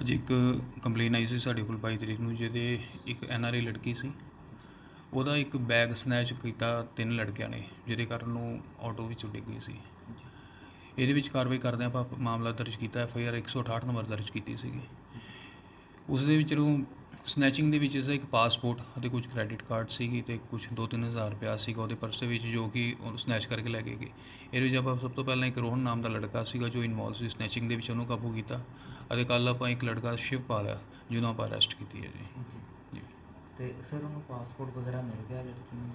ਅੱਜ ਇੱਕ ਕੰਪਲੇਨ ਆਈ ਸੀ ਸਾਡੇ ਕੋਲ 22 ਤਰੀਕ ਨੂੰ, ਜਿਹਦੇ ਇੱਕ ਐਨ ਆਰ ਆਈ ਲੜਕੀ ਸੀ। ਉਹਦਾ ਇੱਕ ਬੈਗ ਸਨੈਚ ਕੀਤਾ ਤਿੰਨ ਲੜਕਿਆਂ ਨੇ, ਜਿਹਦੇ ਕਾਰਨ ਉਹ ਆਟੋ ਵਿੱਚ ਡਿੱਗ ਗਈ ਸੀ। ਇਹਦੇ ਵਿੱਚ ਕਾਰਵਾਈ ਕਰਦੇ ਆਪਾਂ ਮਾਮਲਾ ਦਰਜ ਕੀਤਾ ਐਫ ਆਈ ਆਰ 168 ਨੰਬਰ ਦਰਜ ਕੀਤੀ ਸੀਗੀ। ਉਸ ਦੇ ਵਿੱਚ ਜਦੋਂ ਸਨੈਚਿੰਗ ਦੇ ਵਿੱਚ ਇਸਦਾ ਇੱਕ ਪਾਸਪੋਰਟ ਅਤੇ ਕੁਝ ਕ੍ਰੈਡਿਟ ਕਾਰਡ ਸੀਗੀ ਤੇ ਕੁਝ 2-3000 ਰੁਪਇਆ ਸੀਗਾ ਉਹਦੇ ਪਰਸ ਦੇ ਵਿੱਚ ਜੋ ਕਿ ਉਹ ਸਨੈਚ ਕਰਕੇ ਲੈ ਕੇ ਗਏ। ਇਹਦੇ ਵਿੱਚ ਆਪਾਂ ਸਭ ਤੋਂ ਪਹਿਲਾਂ ਇੱਕ ਰੋਹਨ ਨਾਮ ਦਾ ਲੜਕਾ ਸੀਗਾ ਜੋ ਇਨਵੋਲਵ ਸੀ ਸਨੈਚਿੰਗ ਦੇ ਵਿੱਚ ਉਹਨੂੰ ਕਾਬੂ ਕੀਤਾ ਅਤੇ ਕੱਲ ਆਪਾਂ ਇੱਕ ਲੜਕਾ ਸ਼ਿਵ ਪਾਲਿਆ ਜਿਹਨੂੰ ਆਪਾਂ ਅਰੈਸਟ ਕੀਤੀ ਹੈ ਜੀ। ਜੀ ਤੇ ਸਰ ਉਹਨੂੰ ਪਾਸਪੋਰਟ ਵਗੈਰਾ ਮਿਲ ਗਿਆ ਲੜਕੀ ਨੂੰ?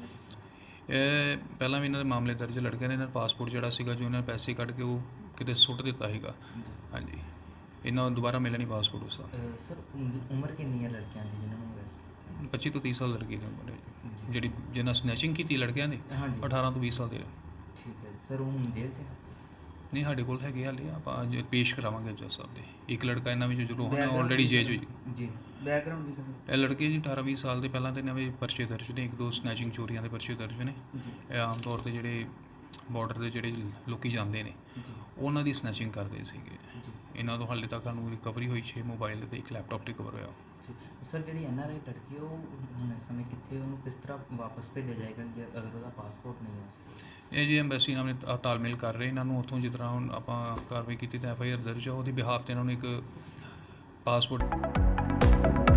ਇਹ ਪਹਿਲਾਂ ਵੀ ਇਹਨਾਂ ਦੇ ਮਾਮਲੇ ਦਰਜ ਲੜਕੇ ਨੇ ਇਹਨਾਂ ਦਾ ਪਾਸਪੋਰਟ ਜਿਹੜਾ ਸੀਗਾ ਜੋ ਇਹਨਾਂ ਨੇ ਪੈਸੇ ਕੱਢ ਕੇ ਉਹ ਕਿਤੇ ਸੁੱਟ ਦਿੱਤਾ ਸੀਗਾ। ਹਾਂਜੀ। ਇਹਨਾਂ ਨੂੰ ਦੁਬਾਰਾ ਮਿਲਿਆ ਨਹੀਂ ਪਾਸਪੋਰਟ ਉਸਦਾ ਅਹ ਸਰ ਉਮ- ਉਮਰ ਕਿੰਨੀ ਹੈ ਲੜਕਿਆਂ ਦੀ ਜਿਨ੍ਹਾਂ ਨੂੰ 25 ਤੋਂ 30 ਸਾਲ ਲੜਕੀ ਦੀ ਉਮਰ ਹੈ ਜੀ। ਜੀ। ਜਿਹੜੀ ਜਿਹਨਾਂ ਸਨੈਚਿੰਗ ਕੀਤੀ ਲੜਕਿਆਂ ਨੇ ਹਾਂਜੀ। 18 ਤੋਂ 20 ਸਾਲ ਦੇ। ਨੇ। ਠੀਕ ਹੈ ਸਰ ਉਹ ਹੁਣ ਜੇਲ੍ਹ 'ਚ ਹੈ? ਨਹੀਂ ਸਾਡੇ ਕੋਲ ਹੈਗੇ ਹਾਲੇ। ਆਪਾਂ ਅੱਜ ਪੇਸ਼ ਕਰਾਵਾਂਗੇ ਜੱਜ ਸਾਹਿਬ ਦੇ। ਇੱਕ ਲੜਕਾ ਇਹਨਾਂ ਵਿੱਚ ਜੋ ਰੋਹਨ ਆਲਰੇਡੀ ਜੇਜ ਹੋਈ ਜੀ। ਬੈਕਗ੍ਰਾਉਂਡ ਵੀ ਸਰ? ਇਹ ਲੜਕੇ ਜੀ 18 20 ਸਾਲ ਦੇ। ਪਹਿਲਾਂ ਤੇ ਨਵੇਂ ਪਰਚੇ ਦਰਜ ਨੇ। ਇੱਕ ਦੋ ਸਨੈਚਿੰਗ ਚੋਰੀਆਂ ਦੇ ਪਰਚੇ ਦਰਜ ਨੇ। ਜੀ। ਇਹ ਆਮ ਤੌਰ ਤੇ ਜਿਹੜੇ ਬਾਰਡਰ ਦੇ ਜਿਹੜੇ ਲੋਕੀ ਜਾਂਦੇ ਨੇ ਉਹਨਾਂ ਦੀ ਸਨੈਚਿੰਗ ਕਰਦੇ ਸੀਗੇ। ਇਹਨਾਂ ਤੋਂ ਹਾਲੇ ਤੱਕ ਸਾਨੂੰ ਰਿਕਵਰੀ ਹੋਈ 6 ਮੋਬਾਈਲ ਤੇ ਇੱਕ ਲੈਪਟਾਪ ਰਿਕਵਰ ਹੋਇਆ। ਸਰ ਜਿਹੜੀ ਐਨ ਆਰ ਆਈ ਲੜਕੀ ਉਹ ਹੁਣ ਇਸ ਸਮੇਂ ਕਿੱਥੇ ਉਹਨੂੰ ਕਿਸ ਤਰ੍ਹਾਂ ਵਾਪਸ ਭੇਜਿਆ ਜਾਏਗਾ ਜੇ ਅਗਰ ਉਹਦਾ ਪਾਸਪੋਰਟ ਨਹੀਂ ਹੈ ਇਹ ਜੀ ਐਮਬੈਸੀ ਨਾਲ ਤਾਲਮੇਲ ਕਰ ਰਹੇ ਇਹਨਾਂ ਨੂੰ ਉੱਥੋਂ ਜਿਸ ਤਰ੍ਹਾਂ ਹੁਣ ਆਪਾਂ ਕਾਰਵਾਈ ਕੀਤੀ ਤਾਂ ਐਫ ਆਈ ਆਰ ਦਰਜ ਆ ਉਹਦੀ ਬਿਹਾਫ ਤੇ ਇਹਨਾਂ ਨੂੰ ਇੱਕ ਪਾਸਪੋਰਟ